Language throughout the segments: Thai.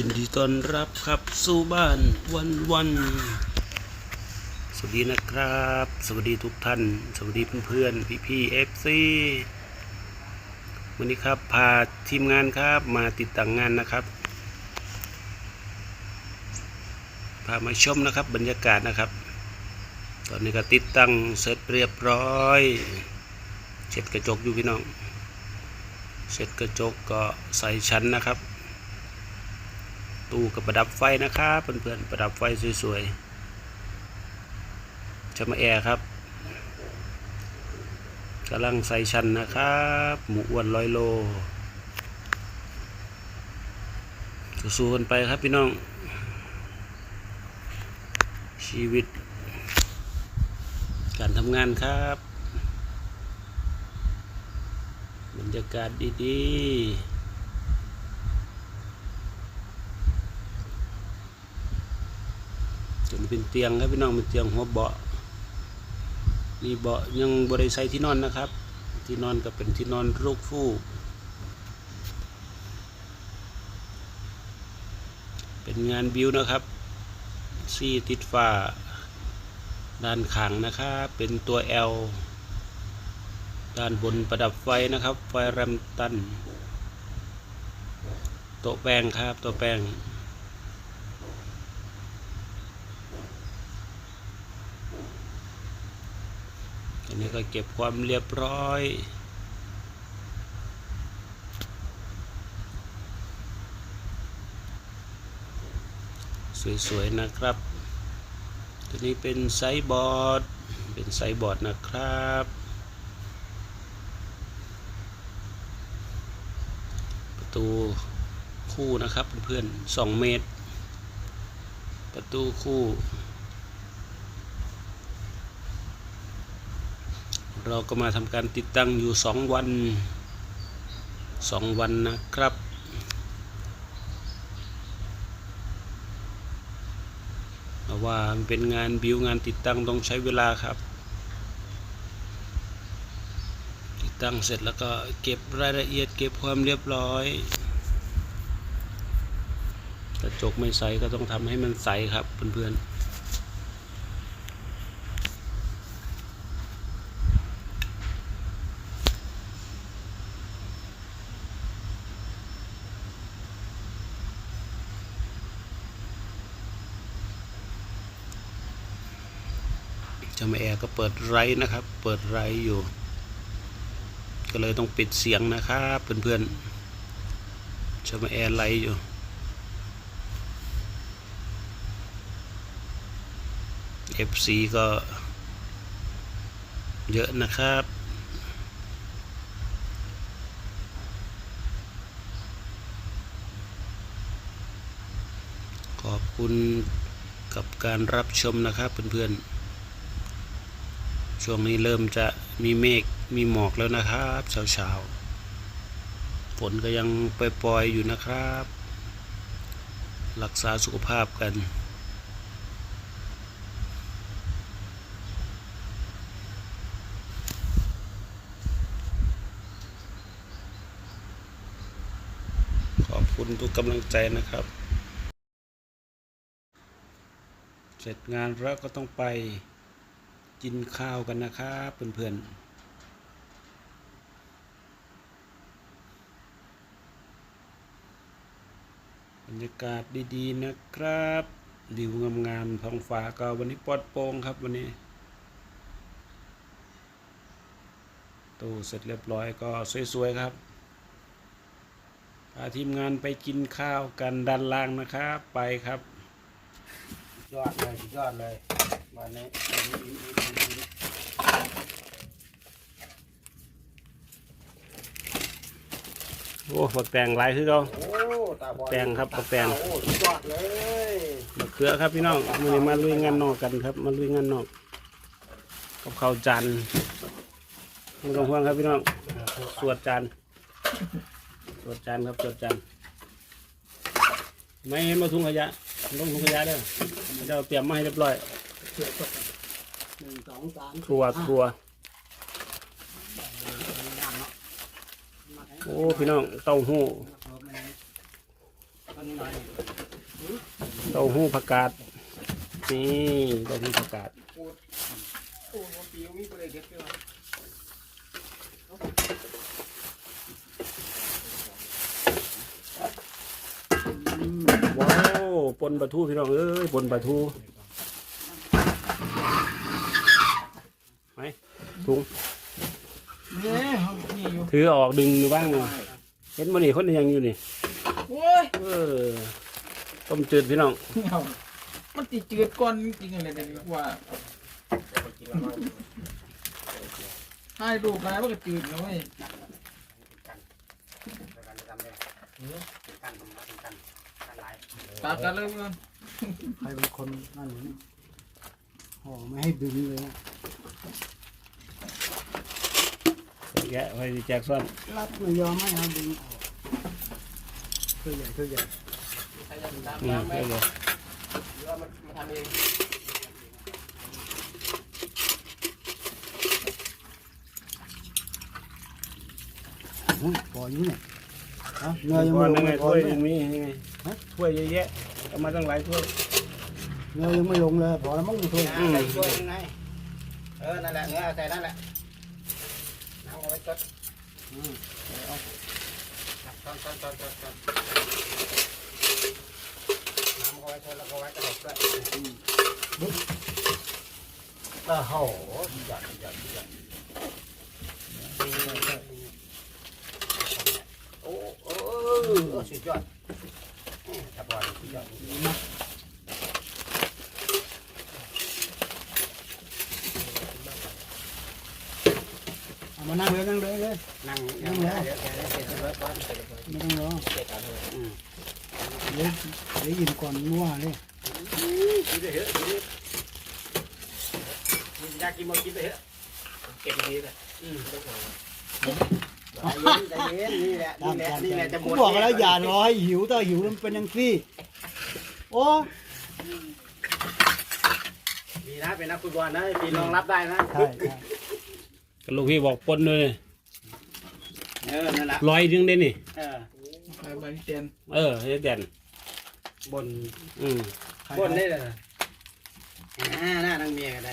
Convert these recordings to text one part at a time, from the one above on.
ยินดีต้อนรับครับสู่บ้านวันวันสวัสดีนะครับ สวัสดีทุกท่าน สวัสดีเพื่อนๆพี่พี่เอฟซีวันนี้ครับพาทีมงานครับมาติดตั้งงานนะครับ พามาชมนะครับบรรยากาศนะครับ ตอนนี้ก็ติดตั้งเสร็จเรียบร้อยเช็ดกระจกอยู่พี่น้องเช็ดกระจกก็ใส่ชั้นนะครับ ตู้กับประดับไฟนะครับเพื่อนๆประดับไฟสวยๆจะมาแอร์ครับกำลังใส่ชั้นนะครับ หมูอ้วนร้อยโลสู้ๆกันไปครับพี่น้อง ชีวิต การทำงานครับบรรยากาศดี ๆ จน เป็นเตียงครับพี่น้องเป็นเตียงหัวเบาะนี่เบาะยังบริใส่ที่นอนนะครับ ที่นอนก็เป็นที่นอนลูกฟูกเป็นงานบิวนะครับซี่ติดฟ้าด้านข้างนะครับเป็นตัว L ด้านบนประดับไฟนะครับ ไฟแรมตันโต๊ะแป้งครับโต๊ะแป้ง นนี้ก็เก็บความเรียบร้อย สวยๆนะครับ ตัวนี้เป็นไซบอร์ด เป็นไซบอร์ดนะครับประตูคู่นะครับเพื่อนๆ2เมตร ประตูคู่ เราก็มาทำการติดตั้งอยู่สองวันสองวันนะครับ เพราะว่ามันเป็นงานบิวงานติดตั้งต้องใช้เวลาครับ ติดตั้งเสร็จแล้วก็เก็บรายละเอียดเก็บความเรียบร้อยกระจกไม่ใสก็ต้องทำให้มันใสครับเพื่อนๆ แม่แอร์ก็เปิดไรนะครับ เปิดไรอยู่ ก็เลยต้องปิดเสียงนะครับเพื่อนๆจ้าแม่แอร์ไรอยู่ FC ก็ เยอะนะครับขอบคุณกับการรับชมนะครับเพื่อนๆ ช่วงนี้เริ่มจะมีเมฆมีหมอกแล้วนะครับเช้าๆฝนก็ยังปล่อยๆอยู่นะครับ รักษาสุขภาพกันขอบคุณทุกกำลังใจนะครับ เสร็จงานแล้วก็ต้องไป กินข้าวกันนะครับเพื่อนๆบรรยากาศดีๆนะครับวิวงามๆท้องฟ้าก็วันนี้ปลอดโปร่งครับวันนี้ตู้เสร็จเรียบร้อยก็สวยๆครับพาทีมงานไปกินข้าวกันด้านล่างนะครับไปครับ ยอดเลยสุดยอดเลยวันนี้โอ้ฝักแตงหลายคือเขาโอ้ตาบอดแปลงครับแปลงโอ้สุดยอดเลยมะเขือครับพี่น้องมือนี้มาลุยงานนอกกันครับ มาลุยงานนอก กับข้าวจานไม่ต้องห่วงครับพี่น้องสวดจานสวดจานครับสวดจานไม่เห็นมาถุงขยะ ลงถุงขยะเด้อเจ้าเตรียมมาให้เรียบร้อยหนึ่งสองสามครัวครัวโอ้พี่น้องเต้าหู้ตอนนี้หน่อยเต้าหู้ผักกาดนี่เต้าหู้ผักกาด โอ้โหปีมีประเด็นเด็ดด้วย ว้าว ปนปลาทูพี่น้องเอ้ยปนปลาทูไหมถุงเนี่ยนี่อยู่ถือออกดึงบ้างเลยเห็นมันนี่คนยังอยู่นี่โอ้ยเออต้มจืดพี่น้องเอามันติดจืดก่อนจริงๆเลยเนี่ยว่าให้ดูกนายมันก็จืดนะเว้ย ตากกันเลยเพื่อนใครเป็นคนนั่นนี่ห่อไม่ให้ดึงเลยนะแกะไว้แจกซ่อนรัดไม่ยอมไม่เอาดึงออกตัวใหญ่ตัวใหญ่ใครจะตามอืมตามไปได้เลยหรือว่ามันมาทำเองหุ้ยปล่อยอยู่เนี่ยเอาเงยยังก้อไม่นลยังงไงเลยพอถ้วยไหมยังมียังไง ถ้วยเยอะแยะเอามาตั้งหลายถ้วยเงยยังไม่ลงเลยพอแล้วมั้งถ้วยอืม ใส่ช่วยยังไงเออ นั่นแหละเนื้อใส่นั่นแหละน้ำเอาไว้จดอืมเอาช้อนช้อนช้อนช้อนช้อนน้ำเอาไว้ชดแล้วก็ไว้กระดกด้วยโอ้โหหยอดหยอดหยอดโอ้โอ้สุดยอด จับบอลสุดยอดเอามานั่งเลยนั่งเลยเลยนั่งนั่งแล้วเดี๋ยวเดี๋ยวเสร็จแล้วก่อนไม่ต้องรอเสร็จแล้วอืมเดี๋ยวเดี๋ยวยินก่อนนัวเลยกินไปเถอะกินอยากกินมากินไปเถอะเก็บดีเลยอืมใจเย็น ใจเย็นนี่แหละนี่แหละนี่แหละจะหมกูดบอกแล้วอย่ารอให้หิวถ้าหิวมันเป็นอยังซี่โอ้ดีนะเป็นนักฟุตบอลนะปีรองรับได้นะใช่ใช่ก็ลูกพี่บอกปนเลยเออนั่นแหละร้อยนึงได้นี่ เออใครมาที่เตียนเออเฮ็ดแดนบนอืมบนได้เลยอ่าหน้านั่งเมียกันได้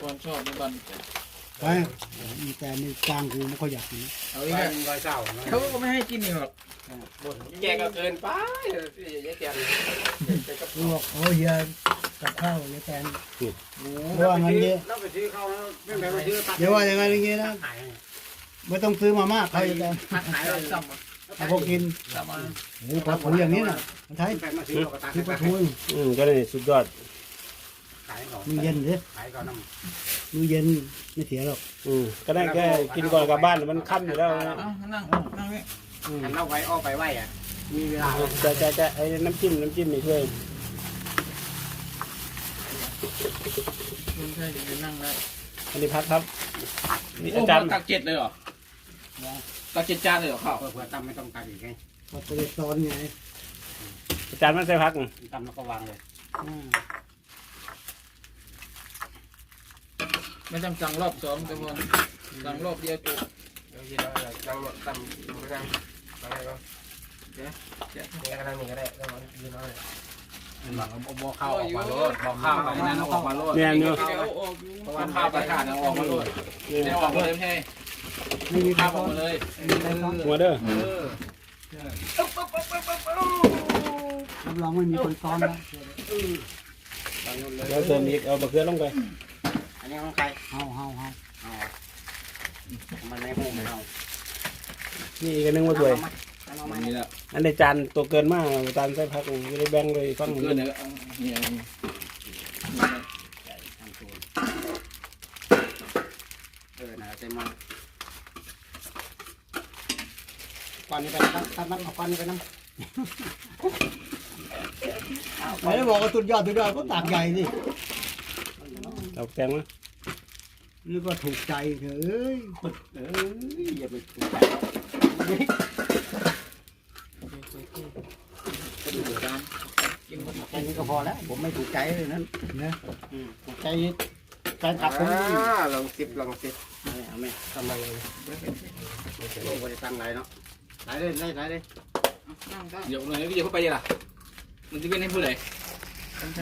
ก่อนชอบในบ้าน ไปมีแต่ในกลางกูไม่ค่อยอยากกินเอาไปอีกแล้วรอยเศร้าเขาก็ไม่ให้กินนี่หรอกบนแกก็เกินไปยายเตียนกูบอกโอ้เฮียกับข้าวเลยแทนโอ้เดี๋ยวว่างั้นเยอะเราไปซื้อเขาไม่ไปมาซื้อตัดเดี๋ยวว่าอย่างไรอย่างเงี้ยนะขายไม่ต้องซื้อมามากใครจะแทนหักหายเราซ้ำอะแต่พอกินซ้ำมาโอ้ปลาทูอย่างนี้นะมันใช้ใครมาซื้อเราก็ตัดคือปลาทูอืมก็นี่สุดยอด ขายก่อนมือเย็นเลยขายก่อนน้มือเย็นไม่เสียหรอกอืมก็ได้แค่กินก่อนกลับบ้านมันค่ำอยู่แล้วนะเอานั่งนั่งนี่อืมำหันเอาไว้อ้อไปไหวอะ มีเวลาจะจะจะไอ้น้ำจิ้มน้ำจิ้มนี่ช่วยคุณใช่จะนั่งได้อันนี้พัดครับนี่โอ้อาจารย์ตักเจ็ดเลยเหรอตักเจ็ดจานเลยเหรอข้าวเผื่อตำไม่ต้องตัดอีกไงพอตัวตอนไงอาจารย์มันใส่พักตำแล้วก็วางเลยอ่า ไม่ต้องสั่งรอบสองจำนวนสั่งรอบเดียวจุจังหวะตำไม่ได้อะไรก็เดี๋ยวเดี๋ยวกระด้างนี้ก็ได้แล้วมันยืนเอาเลยบอกบอกข้าวออกมาโลดบอกข้าวไปนั่นออกมาโลดเนี่ยเดี๋ยวอเพราะว่าข้าวประทานออกมาโลดเนี่ยออกมาเลยไม่ใช่ไม่มีข้าวออกมาเลยม่มีใครซ้อนหัวเด้อรับรองไม่มีคนซ้อนนะเดี๋ยวเติมอีกเอาบะเขือลงไป นนี้ของใครเฮาเฮาเฮาอ๋อมันในห้องเรานี่อีกอันหนึงมาด้วย เอามานี่แหละอันในจานตัวเกินมากจานใส่พักอยู่ในแบ่งเลยฟังเกินเนี่ยนี่เออนะเต็มมาก้อนนี้ไปนะตัดมันเอาก้อนนี้ไปนะไม่ได้บอกว่าสุดยอดสุดยอดก็ตากใหญ่สิเอาแตงมา หรือว่าถูกใจเธออ้ยปึ๊ดเอ้ยอย่าไปถูกใจนี่ก็ดูเหมือนกันแค่นี้ก็พอแล้ว ผมไม่ถูกใจเลยนั้นนะถูกใจแฟนคลับคนนี้ลองสิบลองสิบเอาไม่ทำไมเลยโอ้โหจะตั้งไรเนาะไหนเลยไหนไหนเลยเดี๋ยวหน่อยพี่อย่าเขาไปเลยล่ะมันจะเป็นให้ผู้ใดตั้งใจ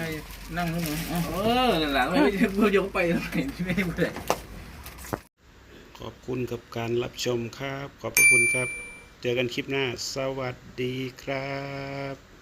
นั่งขึ้นมาเออนั่นแหลังไม่เดี๋ยวเข้าไปทำไมไม่ได้ผู้ใด อบคุณกับการรับชมครับ ขอบคุณครับ เจอกันคลิปหน้า สวัสดีครับ